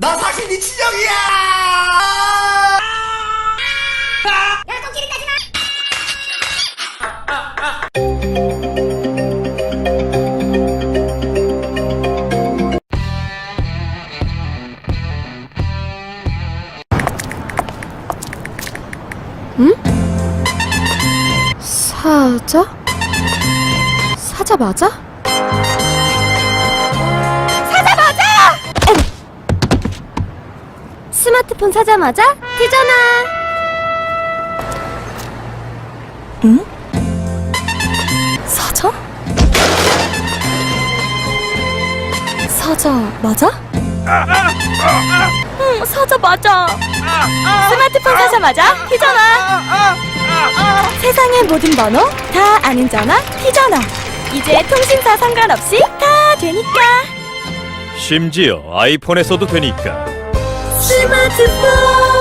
나 사실 네 친형이야! 야, 코끼리 따지 마! 사자? 사자 맞아? 스마트폰 사자 맞아? 되잖아. 응? 사자? 사자 맞아? 응, 사자 맞아. 스마트폰 사자 맞아? 되잖아. 세상의 모든 번호 다 아는 전화 티전화 이제 통신사 상관없이 다 되니까 심지어 아이폰에서도 되니까 스마트폰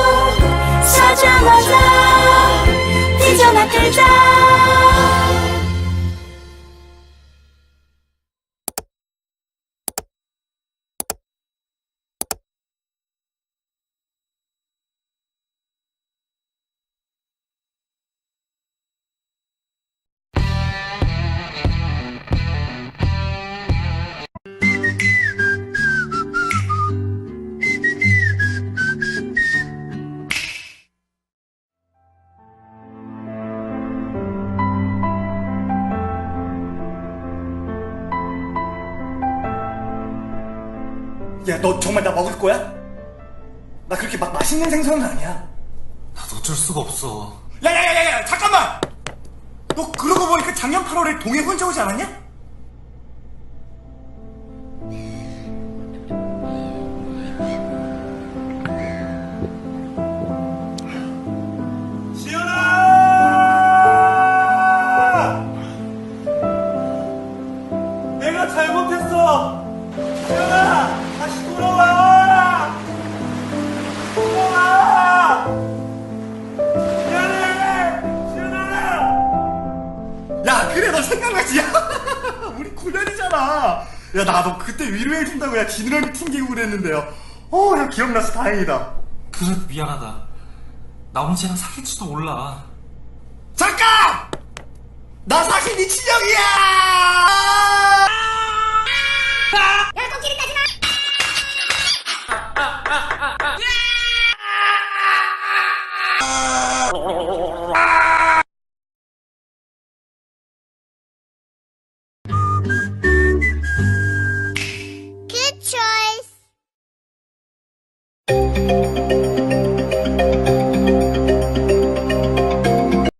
야, 너 정말 나 먹을 거야? 나 그렇게 막 맛있는 생선은 아니야. 나도 어쩔 수가 없어. 야, 야, 야, 야, 야, 잠깐만! 너 그러고 보니까 작년 8월에 동해 혼자 오지 않았냐? 야, 너 생각나지? 우리 9년이잖아. 야, 나도 그때 위로해준다고 야, 지느러미 튕기고 그랬는데요. 어, 야, 기억나서 다행이다. 그래도 미안하다. 나 언제나 사귈지도 몰라. 잠깐! 나 사실 네 친형이야! 야, 코끼리 따지 마! 아!